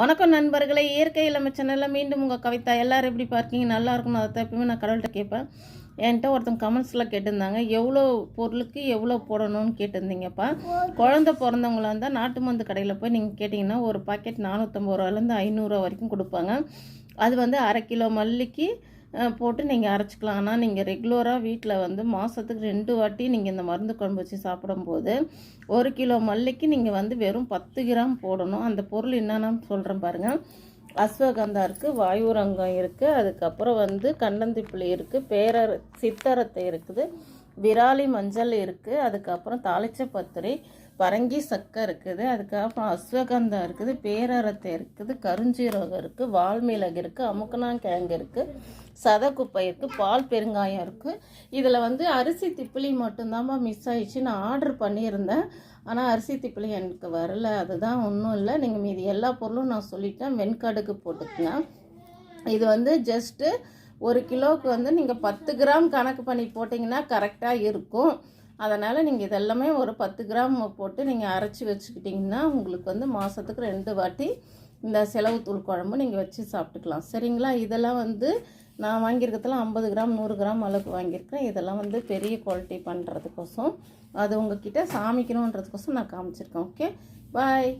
வணக்கம் நண்பர்களே இயற்கை இளமை சேனலில் மீண்டும் உங்கள் கவிதா. எல்லோரும் எப்படி பார்க்கீங்க? நல்லா இருக்கணும் அதை தப்பியுமே நான் கடவுள்கிட்ட கேட்பேன். என்கிட்ட ஒருத்தங்க கமெண்ட்ஸில் கேட்டிருந்தாங்க எவ்வளோ பொருளுக்கு எவ்வளோ போடணும்னு கேட்டிருந்தீங்கப்பா? குழந்த பிறந்தவங்களா இருந்தால் நாட்டு மருந்து கடையில் போய் நீங்கள் கேட்டிங்கன்னா ஒரு பாக்கெட் நானூற்றம்பது ரூபாலேருந்து ஐநூறுரூவா வரைக்கும் கொடுப்பாங்க. அது வந்து அரை கிலோ மல்லிக்கு போட்டு நீங்கள் அரைச்சிக்கலாம். ஆனால் நீங்கள் ரெகுலராக வீட்டில் வந்து மாதத்துக்கு ரெண்டு வாட்டி நீங்கள் இந்த மருந்து குழம்பு வச்சு சாப்பிடும்போது ஒரு கிலோ மல்லிக்கு நீங்கள் வந்து வெறும் பத்து கிராம் போடணும். அந்த பொருள் என்னென்னு சொல்கிறேன் பாருங்கள் அஸ்வகந்தா இருக்குது வாயுரங்கம் இருக்குது அதுக்கப்புறம் வந்து கண்டந்திப்பிளி இருக்குது பேரர் சித்தரத்தை இருக்குது விராலி மஞ்சள் இருக்குது அதுக்கப்புறம் தாளிச்ச பத்திரி பரங்கி சக்கை இருக்குது அதுக்கப்புறம் அஸ்வகந்தா இருக்குது பேரரத்தை இருக்குது கருஞ்சீரகம் இருக்குது வால்மிளகு இருக்குது அமுக்கனாங்கிழங்கு இருக்குது சதக்குப்பை இருக்குது பால் பெருங்காயம் இருக்குது. இதில் வந்து அரிசி திப்பிலி மட்டும்தாம்மா மிஸ் ஆயிடுச்சு. நான் ஆர்டர் பண்ணியிருந்தேன். ஆனால் அரிசி திப்பிலி எனக்கு வரல. அதுதான் ஒன்றும் இல்லை. நீங்கள் மீதி எல்லா பொருளும் நான் சொல்லிட்டேன். வெண்கடுக்கு போட்டுக்குங்க. இது வந்து ஜஸ்ட்டு ஒரு கிலோவுக்கு வந்து நீங்கள் பத்து கிராம் கணக்கு பண்ணி போட்டிங்கன்னா கரெக்டாக இருக்கும். அதனால் நீங்கள் இதெல்லாமே ஒரு பத்து கிராம் போட்டு நீங்கள் அரைச்சி வச்சுக்கிட்டிங்கன்னா உங்களுக்கு வந்து மாதத்துக்கு ரெண்டு வாட்டி இந்த செலவு தூள் குழம்பு நீங்கள் வச்சு சாப்பிட்டுக்கலாம். சரிங்களா? இதெல்லாம் வந்து நான் வாங்கியிருக்கிறதுல ஐம்பது கிராம் நூறு கிராம் அளவுக்கு வாங்கியிருக்கிறேன். இதெல்லாம் வந்து பெரிய குவாலிட்டி பண்ணுறதுக்கோசம் அது உங்ககிட்ட சாமிக்கணுன்றதுக்கோசம் நான் காமிச்சிருக்கேன். ஓகே? பாய்.